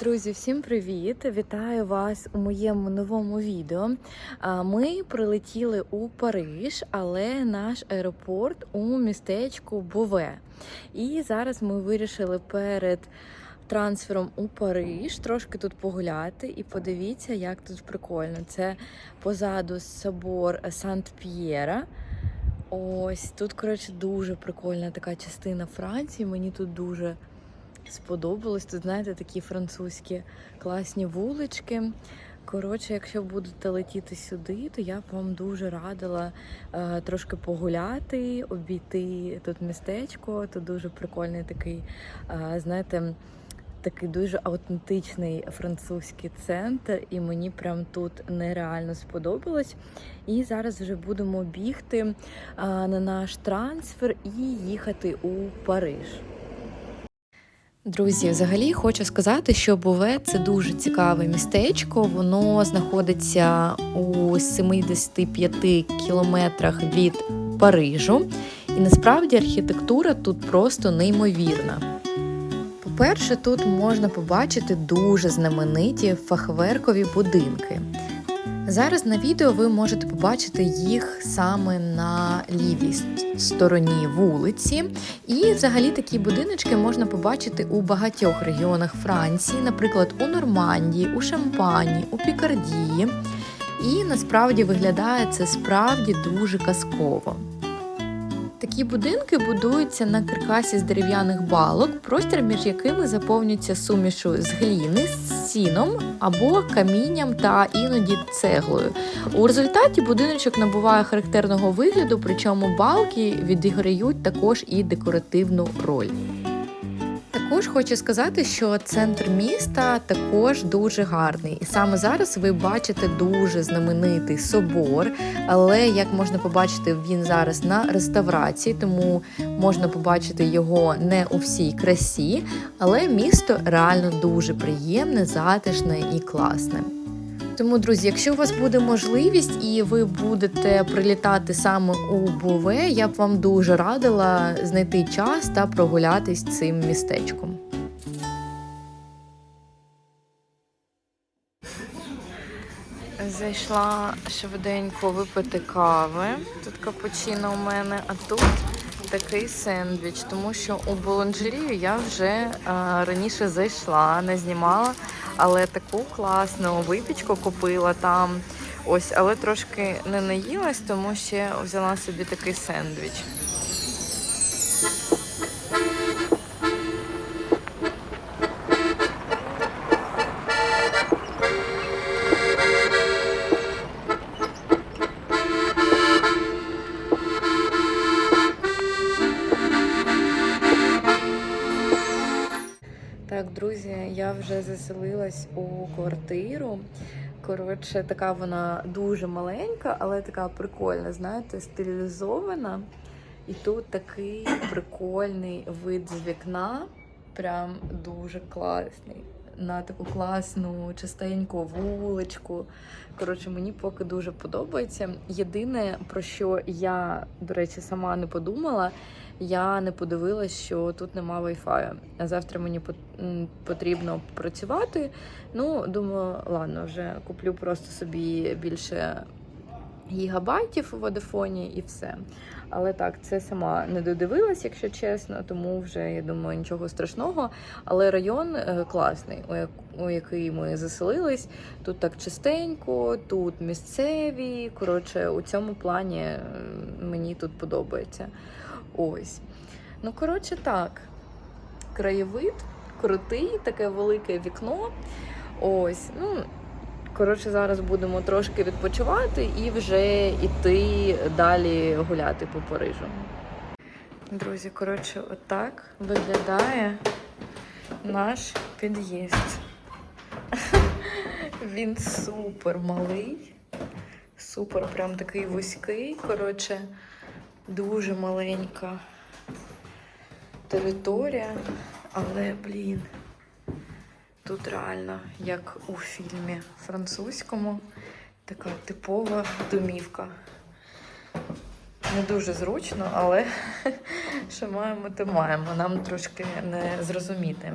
Друзі, всім привіт! Вітаю вас у моєму новому відео. Ми прилетіли у Париж, але наш аеропорт у містечку Бове. І зараз ми вирішили перед трансфером у Париж трошки тут погуляти і подивіться, як тут прикольно. Це позаду собор Сант-П'єра. Ось тут, коротше, дуже прикольна така частина Франції. Мені тут дуже сподобалось. Тут, знаєте, такі французькі класні вулички. Коротше, якщо будете летіти сюди, то я б вам дуже радила е, трошки погуляти, обійти тут містечко. Тут дуже прикольний такий, е, знаєте, такий дуже аутентичний французький центр, і мені прям тут нереально сподобалось. І зараз вже будемо бігти е, на наш трансфер і їхати у Париж. Друзі, взагалі хочу сказати, що Бове це дуже цікаве містечко. Воно знаходиться у 75 кілометрах від Парижу, і насправді архітектура тут просто неймовірна. По-перше, тут можна побачити дуже знамениті фахверкові будинки. Зараз на відео ви можете побачити їх саме на лівій стороні вулиці. І взагалі такі будиночки можна побачити у багатьох регіонах Франції, наприклад, у Нормандії, у Шампані, у Пікардії. І насправді виглядає це справді дуже казково. Такі будинки будуються на каркасі з дерев'яних балок, простір між якими заповнюється сумішу з гліни, сіном або камінням та іноді цеглою. У результаті будиночок набуває характерного вигляду, причому балки відіграють також і декоративну роль. Також хочу сказати, що центр міста також дуже гарний, і саме зараз ви бачите дуже знаменитий собор. Але як можна побачити, він зараз на реставрації, тому можна побачити його не у всій красі. Але місто реально дуже приємне, затишне і класне. Тому, друзі, якщо у вас буде можливість і ви будете прилітати саме у Бове, я б вам дуже радила знайти час та прогулятись цим містечком. Зайшла швиденько випити кави. Тут капучино у мене, а тут такий сендвіч, тому що у Болонжерію я вже а, раніше зайшла, не знімала, але таку класну випічку купила там. Ось, але трошки не наїлась, тому ще взяла собі такий сендвіч. Друзі, я вже заселилась у квартиру. Коротше, така вона дуже маленька, але така прикольна, знаєте, стилізована. І тут такий прикольний вид з вікна. Прям дуже класний. На таку класну, частеньку вуличку. Коротше, мені поки дуже подобається. Єдине, про що я, до речі, сама не подумала, я не подивилась, що тут нема Wi-Fi. А завтра мені потрібно працювати. Ну, думаю, ладно, вже куплю просто собі більше гігабайтів у водофоні і все. Але так, це сама не додивилась, якщо чесно, тому вже я думаю, нічого страшного. Але район е, класний, у, як, у який ми заселились. Тут так чистенько, тут місцеві. Коротше, у цьому плані мені тут подобається. Ось. Ну, коротше, так. Краєвид крутий, таке велике вікно. Ось. Ну, коротше, зараз будемо трошки відпочивати і вже йти далі гуляти по Парижу. Друзі, коротше, отак виглядає наш під'їзд. Він супер малий, супер прям такий вузький. Коротше, дуже маленька територія, але, блін, тут реально, як у фільмі французькому, така типова домівка. Не дуже зручно, але що маємо, то маємо. Нам трошки не зрозуміти.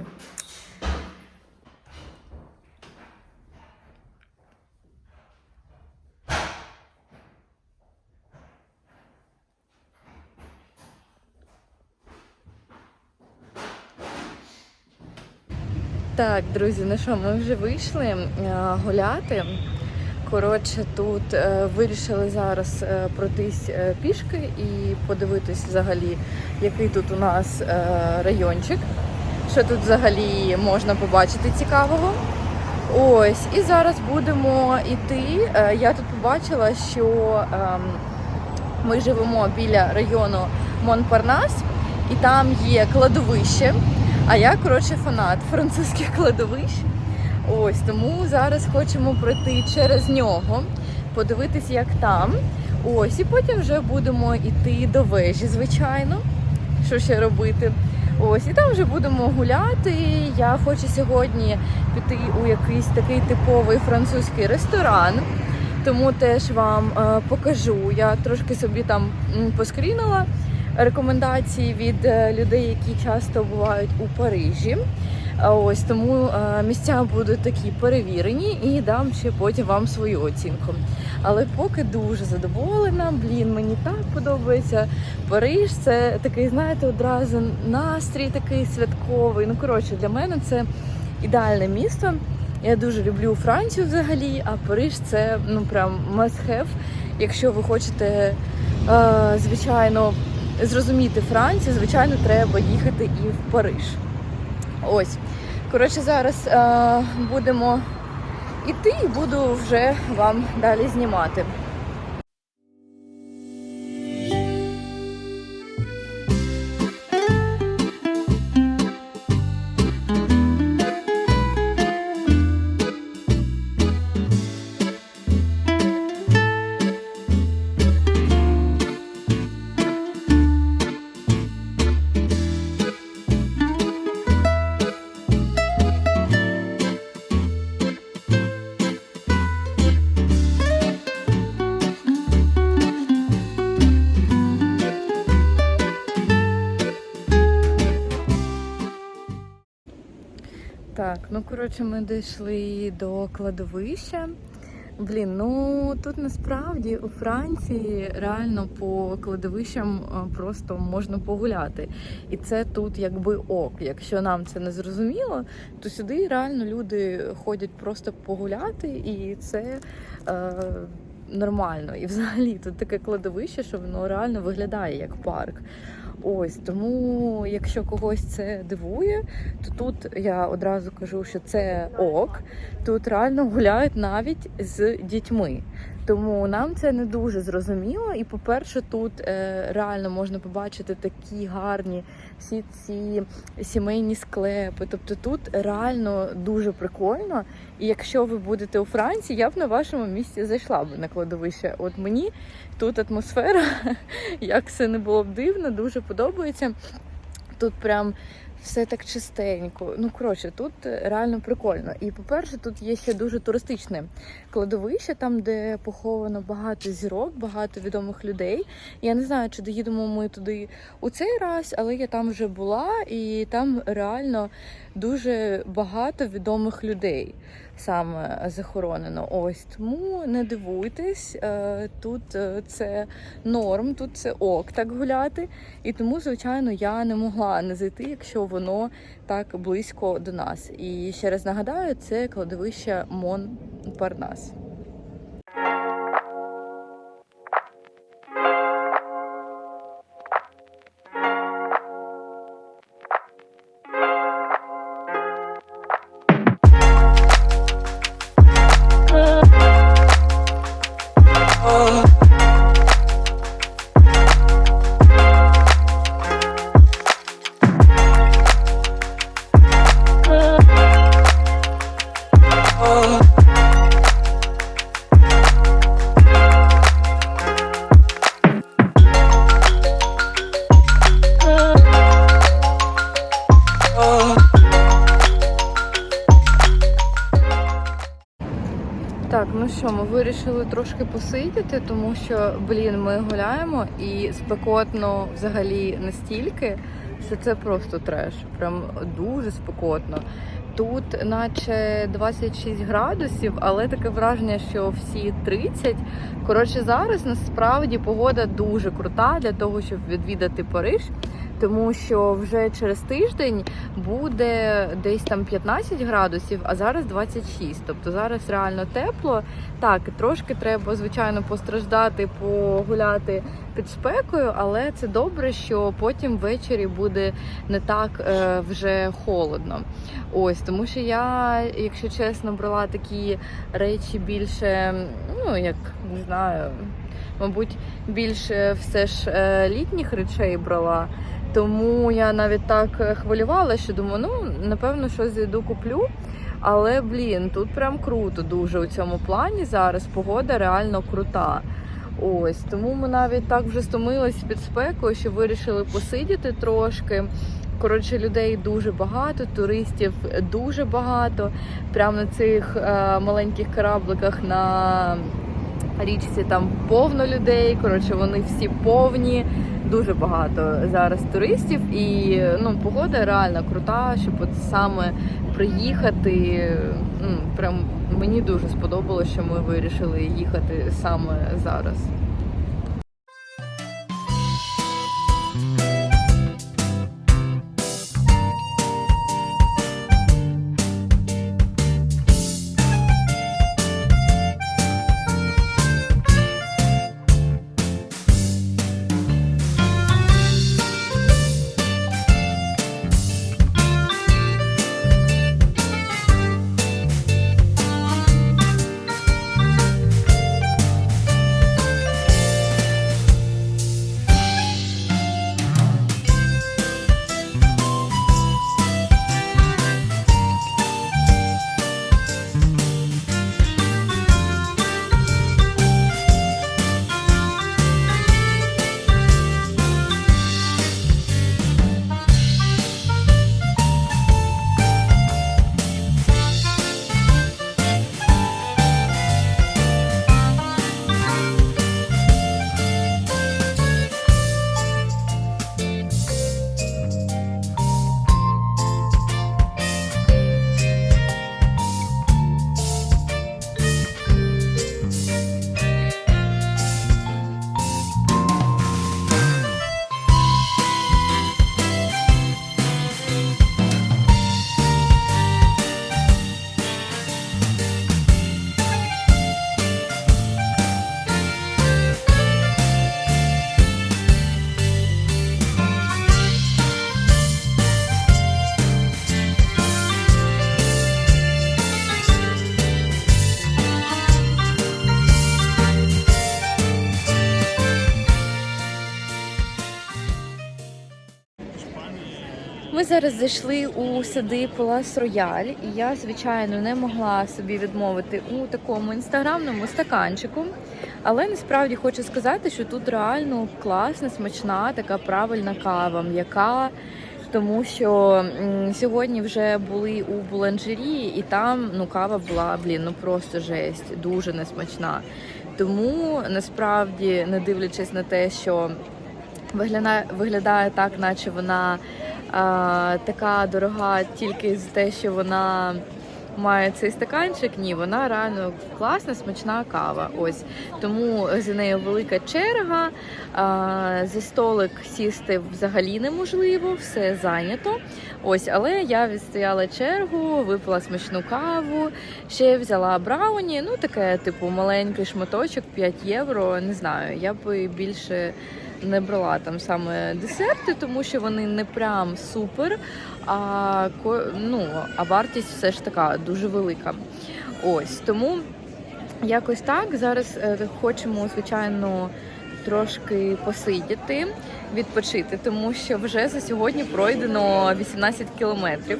Так, друзі, ну що, ми вже вийшли е, гуляти. Коротше, тут е, вирішили зараз е, пройтись пішки і подивитись взагалі, який тут у нас райончик, що тут взагалі можна побачити цікавого. Ось, і зараз будемо йти. Я тут побачила, що ем, ми живемо біля району Монпарнас, і там є кладовище. А я, коротше, фанат французьких кладовищ. Ось тому зараз хочемо пройти через нього, подивитись, як там. Ось, і потім вже будемо йти до вежі, звичайно. Що ще робити? Ось, і там вже будемо гуляти. Я хочу сьогодні піти у якийсь такий типовий французький ресторан. Тому теж вам е, покажу. Я трошки собі там поскрінила рекомендації від е, людей, які часто бувають у Парижі. Ось тому е, місця будуть такі перевірені і дам ще потім вам свою оцінку. Але поки дуже задоволена, блін, мені так подобається. Париж це такий, знаєте, одразу настрій такий святковий. Ну коротше, для мене це ідеальне місто. Я дуже люблю Францію взагалі, а Париж це ну прям must have, якщо ви хочете, е, звичайно, зрозуміти Францію, звичайно, треба їхати і в Париж. Ось. Коротше, зараз е, будемо іти і буду вже вам далі знімати. Так, ну коротше, ми дійшли до кладовища. Блін, ну тут насправді у Франції реально по кладовищам е, просто можна погуляти. І це тут якби ок. Якщо нам це не зрозуміло, то сюди реально люди ходять просто погуляти, і це е, нормально. І взагалі тут таке кладовище, що воно реально виглядає як парк. Ось тому, якщо когось це дивує, то тут я одразу кажу, що це ок. Тут реально гуляють навіть з дітьми. Тому нам це не дуже зрозуміло. І, по-перше, тут е, реально можна побачити такі гарні всі ці сімейні склепи. Тобто тут реально дуже прикольно. І якщо ви будете у Франції, я б на вашому місці зайшла б на кладовище. От мені тут атмосфера, як це не було б дивно, дуже подобається. Тут прям все так чистенько. Ну, коротше, тут реально прикольно. І, по-перше, тут є ще дуже туристичне кладовище, там, де поховано багато зірок, багато відомих людей. Я не знаю, чи доїдемо ми туди у цей раз, але я там вже була, і там реально дуже багато відомих людей саме захоронено. Ось тому не дивуйтесь, е, тут е, це норм, тут це ок так гуляти. І тому, звичайно, я не могла не зайти, якщо воно так близько до нас. І ще раз нагадаю, це кладовище Монпарнас. Так, вирішили трошки посидіти, тому що, блін, ми гуляємо і спекотно взагалі настільки, що це просто треш. Прям дуже спекотно. Тут наче 26 градусів, але таке враження, що всі 30. Коротше, зараз насправді погода дуже крута для того, щоб відвідати Париж. Тому що вже через тиждень буде десь там 15 градусів, а зараз 26. Тобто зараз реально тепло. Так, трошки треба, звичайно, постраждати, погуляти під спекою, але це добре, що потім ввечері буде не так е, вже холодно. Ось тому, що я, якщо чесно, брала такі речі більше, ну як не знаю, мабуть, більше все ж е, літніх речей брала. Тому я навіть так е, хвилювала, що думаю, ну напевно, щось зайду куплю. Але блін, тут прям круто дуже у цьому плані зараз. Погода реально крута. Ось тому ми навіть так вже стомились під спекою, що вирішили посидіти трошки. Коротше, людей дуже багато, туристів дуже багато. Прямо на цих е, маленьких корабликах на річці там повно людей. Коротше, вони всі повні. Дуже багато зараз туристів, і ну погода реально крута, щоб от саме приїхати. Ну, прям мені дуже сподобалося, що ми вирішили їхати саме зараз. Зараз зайшли у сади Палас Рояль, і я, звичайно, не могла собі відмовити у такому інстаграмному стаканчику. Але насправді хочу сказати, що тут реально класна, смачна, така правильна кава, м'яка. Тому що сьогодні вже були у буланжері, і там ну кава була блін, ну просто жесть, дуже несмачна. Тому насправді, не дивлячись на те, що виглядає, виглядає так, наче вона така дорога тільки з те, що вона має цей стаканчик. Ні, вона реально класна, смачна кава. Ось тому за нею велика черга. А, за столик сісти взагалі неможливо, все зайнято. Ось, але я відстояла чергу, випила смачну каву, ще взяла брауні. Ну таке, типу, маленький шматочок, 5 євро. Не знаю, я би більше не брала там саме десерти, тому що вони не прям супер. А ну, а вартість все ж така дуже велика. Ось тому якось так. Зараз е, хочемо, звичайно, трошки посидіти, відпочити, тому що вже за сьогодні пройдено 18 кілометрів.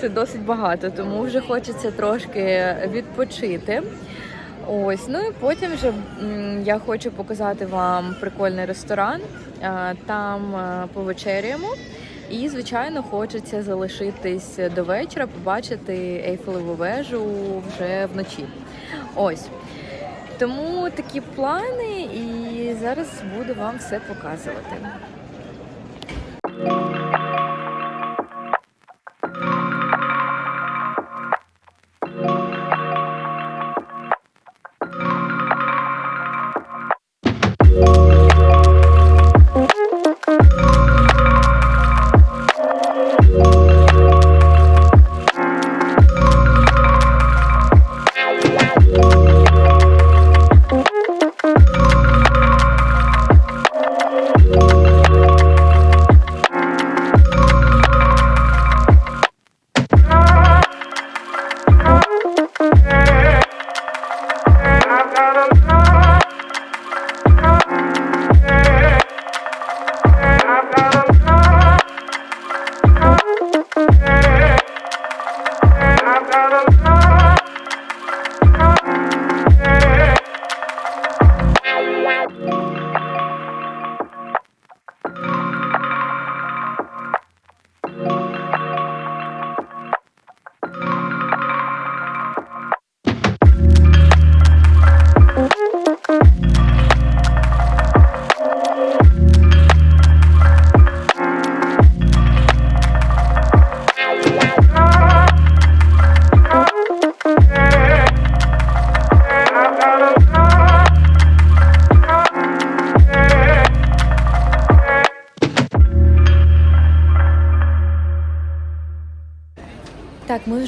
Це досить багато, тому вже хочеться трошки відпочити. Ось, ну і потім вже я хочу показати вам прикольний ресторан. Е, Там е, повечеряємо. І, звичайно, хочеться залишитись до вечора, побачити Ейфелеву вежу вже вночі. Ось. Тому такі плани, і зараз буду вам все показувати.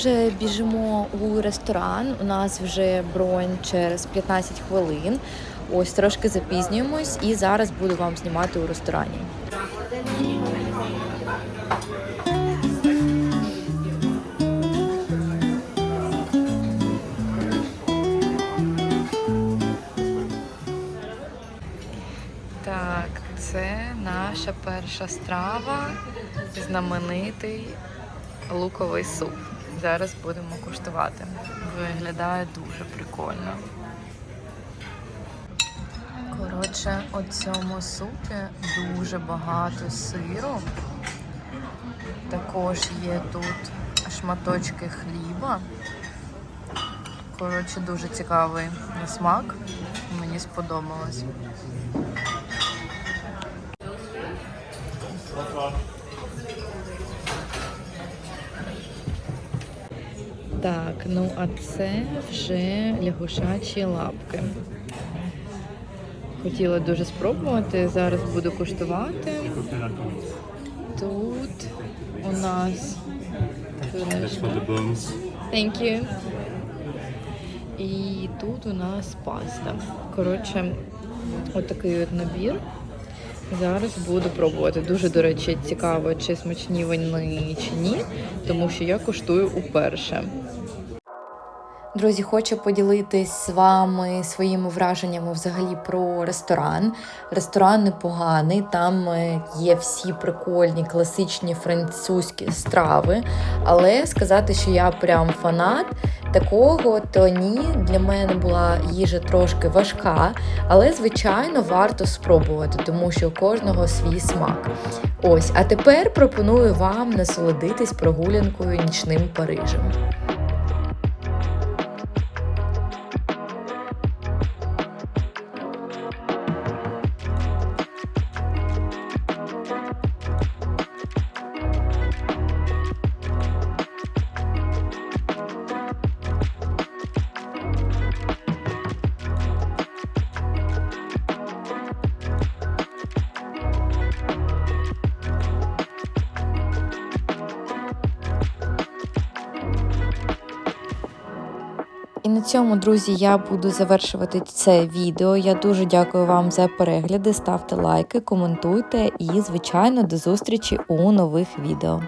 Вже біжимо у ресторан. У нас вже бронь через 15 хвилин. Ось трошки запізнюємось, і зараз буду вам знімати у ресторані. Так, це наша перша страва, знаменитий луковий суп. Зараз будемо куштувати. Виглядає дуже прикольно. Коротше, у цьому супі дуже багато сиру. Також є тут шматочки хліба. Коротше, дуже цікавий на смак. Мені сподобалось. Так, ну а це вже лягушачі лапки. Хотіла дуже спробувати. Зараз буду куштувати. Тут у нас. Thank you. І тут у нас паста. Коротше, отакий от набір. Зараз буду пробувати. Дуже, до речі, цікаво, чи смачні вони чи ні, тому що я куштую уперше. Друзі, хочу поділитись з вами своїми враженнями взагалі про ресторан. Ресторан непоганий, там е, є всі прикольні класичні французькі страви. Але сказати, що я прям фанат такого, то ні. Для мене була їжа трошки важка, але звичайно варто спробувати, тому що у кожного свій смак. Ось, а тепер пропоную вам насолодитись прогулянкою нічним Парижем. Цьому, друзі, я буду завершувати це відео. Я дуже дякую вам за перегляди. Ставте лайки, коментуйте і, звичайно, до зустрічі у нових відео.